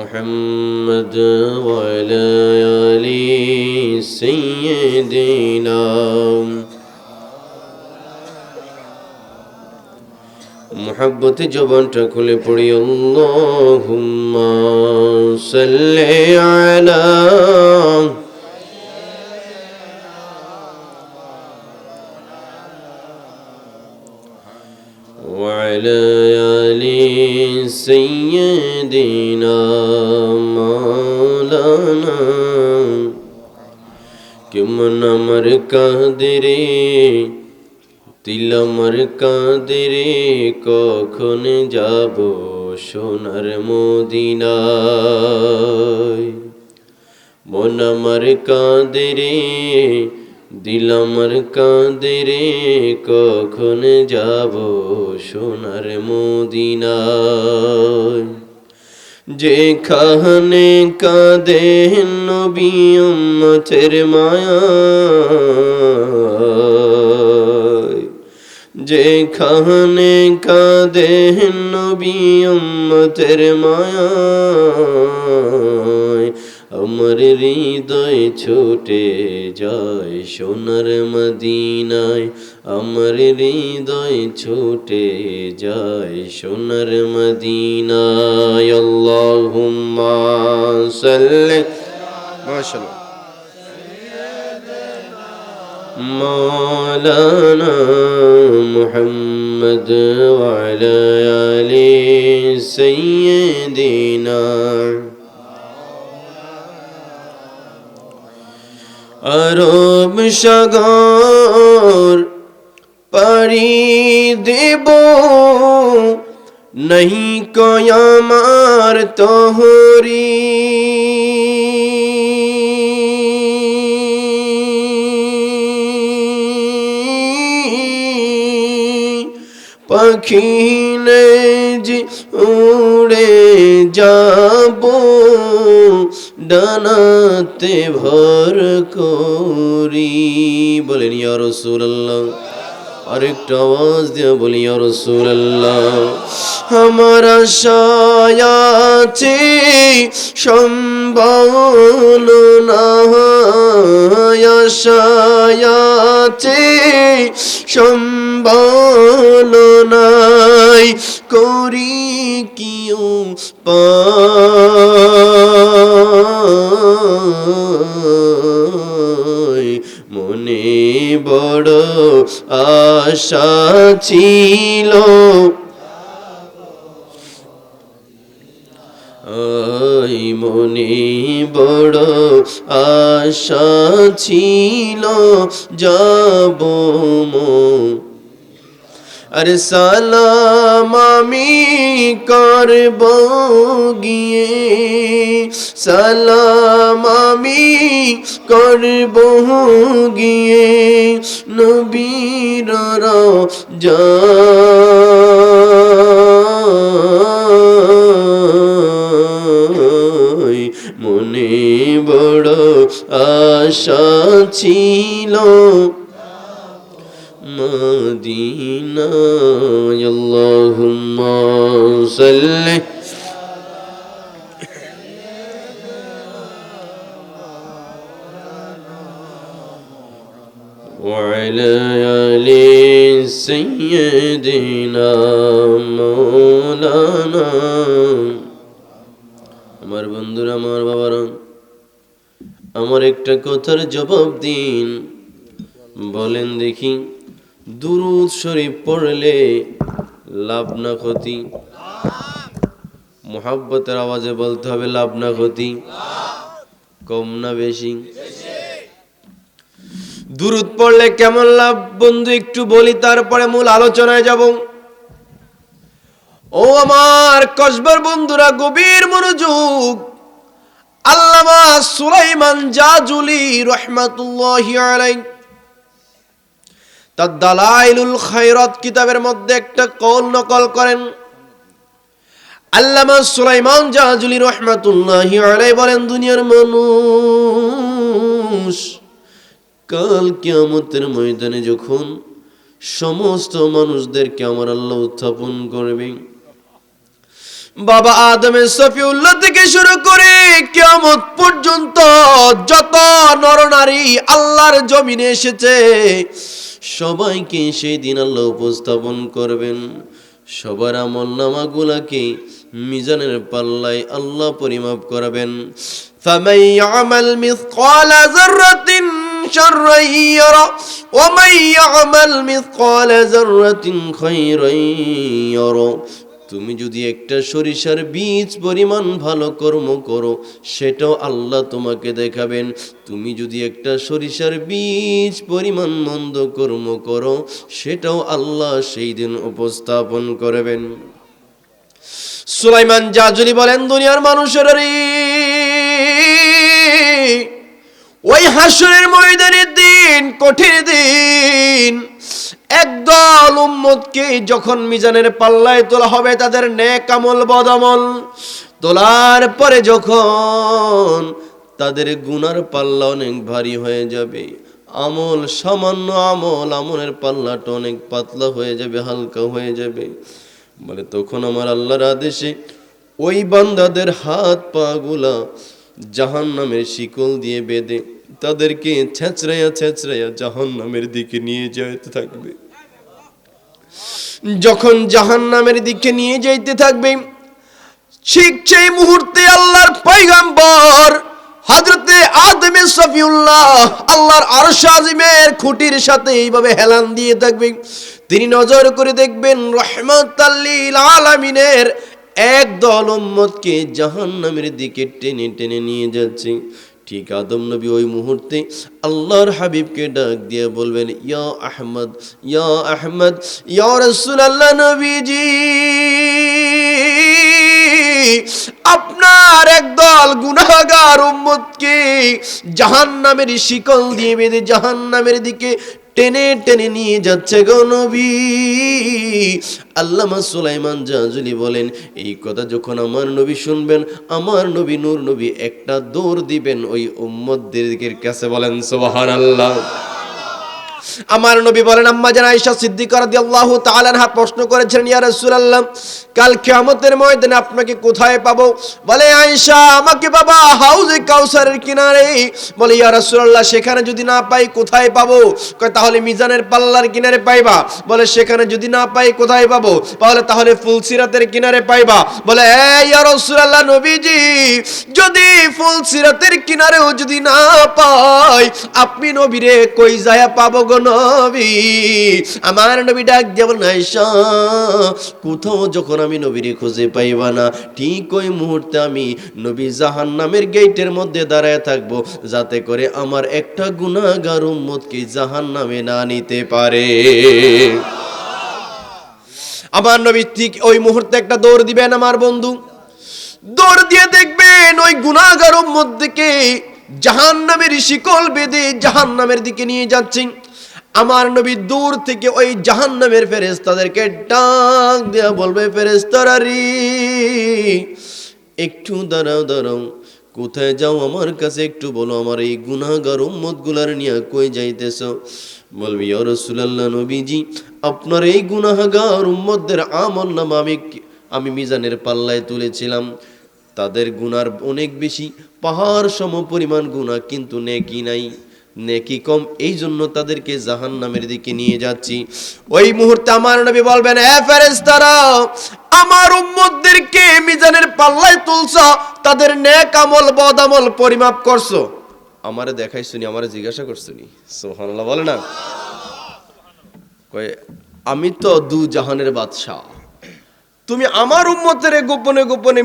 محمد وعلى آل سيدنا محبت জবানটা খুলে পড়ি আল্লাহুম্মা সাল্লি আলা দিনা মৌলানা। কেমন আমার কাঁদরে তিল আমার কাঁদরে, কখন যাব সোনার মদিনায়? মন আমার কাঁদরে, দিল আমার কাঁদরে, কখন যাব সোনার মদিনায়? যেখানে কাঁদে নবী উম্মতের মায়া। যেখানে কাঁদে নবী উম্মতের মায়া। আমার হৃদয় ছুটে যায় সোনার মদিনায় আমার হৃদয় ছুটে যায় সোনার মদিনায় আল্লাহুম্মা সাল্লি মাশাআল্লাহ مولانا محمد وعلى آل سيدنا আরব সাগর পারি দেব। নহি কয়ামার তহরি। পাখি যে উড়ে যাব। ডানাতে ভর করি। বলেন, ইয়া সুরাল্লাহ আরেকটা আওয়াজ দিয়ে বলি, ইয়া সুরাল্লাহ আমার আশায় আছে, সম্বল না আশায় আছে সম্বল নাই করি পায় মনে বড় আশা ছিল। আই মনে বড় আশা ছিল, যাব আরে সালাম আমি করব গিয়ে, সালাম আমি করব গিয়ে, নবীর যা وعلى آل سيدنا مولانا আমার বন্ধুরা আমার বাবারা আমার একটা কথার জবাব দিন বলেন দেখি দুরুদ শরীফ পড়লে লাভ না ক্ষতি মোহাব্বতের আওয়াজে বলতে হবে লাভ না ক্ষতি কম না বেশি দুরুদ পড়লে কেমন লাভ? বন্ধু, একটু বলি, তারপরে মূল আলোচনায় যাব। ও আমার কসবার বন্ধুরা, গভীর মনোযোগ। আল্লামা সুলাইমান জাজুলি রহমাতুল্লাহি আলাইহি। তার দালাইলুল খায়রাত কিতাবের মধ্যে একটা কল নকল করেন। আল্লামা সুলাইমান জাহাজুলি রহমাতুল্লাহি আলাইহি বলেন, দুনিয়ার মানুষ কাল কিয়ামতের ময়দানে যখন সমস্ত মানুষদেরকে আমার আল্লাহ উত্থাপন করবে বাবা আদমের সফিউল্লাহ থেকে শুরু করে কিয়ামত পর্যন্ত যত নরনারী আল্লাহর জমিনে এসেছে সবাইকে সেই দিন আল্লাহ উপস্থাপন করবেন সবার আমল নামাগুলাকে মিজানের পাল্লায় আল্লাহ পরিমাপ করবেন فمن يعمل مثقال ذرة شرا يرى ومن يعمل مثقال ذرة خيرا يرى তুমি যদি একটা সরিষার বীজ পরিমাণ ভালো কর্ম করো সেটাও আল্লাহ তোমাকে দেখাবেন তুমি যদি একটা সরিষার বীজ পরিমাণ মন্দ কর্ম করো সেটাও আল্লাহ সেই দিন উপস্থাপন করবেন সুলাইমান জাজুলি বলেন দুনিয়ার মানুষের ওই হাসরের ময়দানের দিন, কঠিন দিন। একদল উম্মতকে যখন মিজানের পাল্লায় তোলা হবে, তাদের নেক আমল বদমল তোলার পরে যখন তাদের গুনার পাল্লা অনেক ভারী হয়ে যাবে, আমল সামান্য আমল, আমলের পাল্লাটা অনেক পাতলা হয়ে যাবে, হালকা হয়ে যাবে। বলে তখন আমার আল্লাহর আদেশে ওই বান্দাদের হাত পা গুলা জাহান নামের শিকল দিয়ে বেঁধে তাদেরকে ছেঁচড়াইয়া ছেঁচড়াইয়া জাহান নামের দিকে নিয়ে যেতে থাকবে। যখন জাহান নামের দিকে নিয়ে যাইতে থাকবে, ঠিক সেই মুহূর্তে আল্লাহর পয়গাম্বর হজরতে আদমে সফিউল্লাহ আল্লাহর আরশ আজিমের খুঁটির সাথে এইভাবে হেলান দিয়ে থাকবে। তিনি নজর করে দেখবেন রহমতাল্লিল আলামিনের এক দল উম্মতকে জাহান্নামের দিকে টেনে টেনে নিয়ে যাচ্ছে। ঠিক, আদম নবী ওই মুহূর্তে আল্লাহর হাবিবকে ডাক দিয়ে বলবেন, ইয়া আহমদ ইয়া আহমদ, ইয়া রাসূলুল্লাহ নবীজি, আপনার একদল গুনাহগার উম্মতকে জাহান্নামের শিকল দিয়ে বেঁধে জাহান্নামের দিকে টেনে টেনে নিয়ে যাচ্ছে গো নবী। আল্লামা সুলাইমান জাজুলি বলেন, এই কথা যখন আমার নবী শুনবেন, আমার নবী নূর নবী একটা দৌড় দিবেন ওই উম্মদদের কাছে বলেন, সুবহানাল্লাহ। আমার নবী বলেন, আম্মা জান আয়েশা সিদ্দিকা রাদিয়াল্লাহু তাআলা আনহা প্রশ্ন করেছেন ইয়া রাসূলুল্লাহ, কাল কিয়ামতের ময়দানে আপনাকে কোথায় পাবো? বলে, আয়েশা, আমাকে বাবা হাউজে কাউসারের কিনারে। বলে, ইয়া রাসূলুল্লাহ, সেখানে যদি না পাই কোথায় পাবো? কয়, তাহলে মিজানের পাল্লার কিনারে পাইবা। বলে, সেখানে যদি না পাই কোথায় পাবো? বলে, তাহলে ফুলসিরাতের কিনারে পাইবা। বলে, এ, ইয়া রাসূলুল্লাহ, নবীজি, যদি ফুলসিরাতের কিনারেও যদি না পাই, আপনি নবীরে কই যায় পাবো গো নবী। আমার নবী ডাক যেমন আয়সা কোথাও যখন আমি নবীরে খুঁজে পাইবা না, ঠিক ওই মুহূর্তে আমি নবী জাহান নামের গেটের মধ্যে দাঁড়ায় থাকব, যাতে করে আমার একটা গুণাগার উম্মতকে জাহান নামে না নিতে পারে। আমার নবী ঠিক ওই মুহূর্তে একটা দৌড় দিবেন আমার বন্ধু। দৌড় দিয়ে দেখবেন ওই গুণাগার মধ্যে জাহান নামের শিকল বেঁধে জাহান নামের দিকে নিয়ে যাচ্ছেন। আমার নবী দূর থেকে ওই জাহান নামের ফেরেস্তাদেরকে ডাক দেয়া বলবে ফেরেস্তারা রে একটু দাঁড়াও দাঁড়াও। কোথায় যাও? আমার কাছে একটু বলো। আমার এই গুনাহগার উম্মতগুলার নিয়ে কই যাইতেছ? বলবি রাসূলুল্লাহ নবীজি, আপনার এই গুনাহগার উম্মতদের আমল নাম আমি আমি মিজানের পাল্লায় তুলেছিলাম। তাদের গুনার অনেক বেশি পাহাড় সম পরিমাণ গুণা কিন্তু নেকি নাই। নেকি কম, এই জন্য তাদেরকে জাহান নামের দিকে নিয়ে যাচ্ছি। ওই মুহূর্তে আমার নবী বলবেন, এ ফেরেশতারা, আমার উম্মতদেরকে মিজানের পাল্লায় তুলছ, তাদের নেক আমল, বদ আমল পরিমাপ করছ। আমারে দেখাই শুনি আমারে জিজ্ঞাসা করছুনি। সুবহানাল্লাহ বলে না? আমি তো দু জাহানের বাদশাহ। তুমি আমার উম্মতের গোপনে গোপনে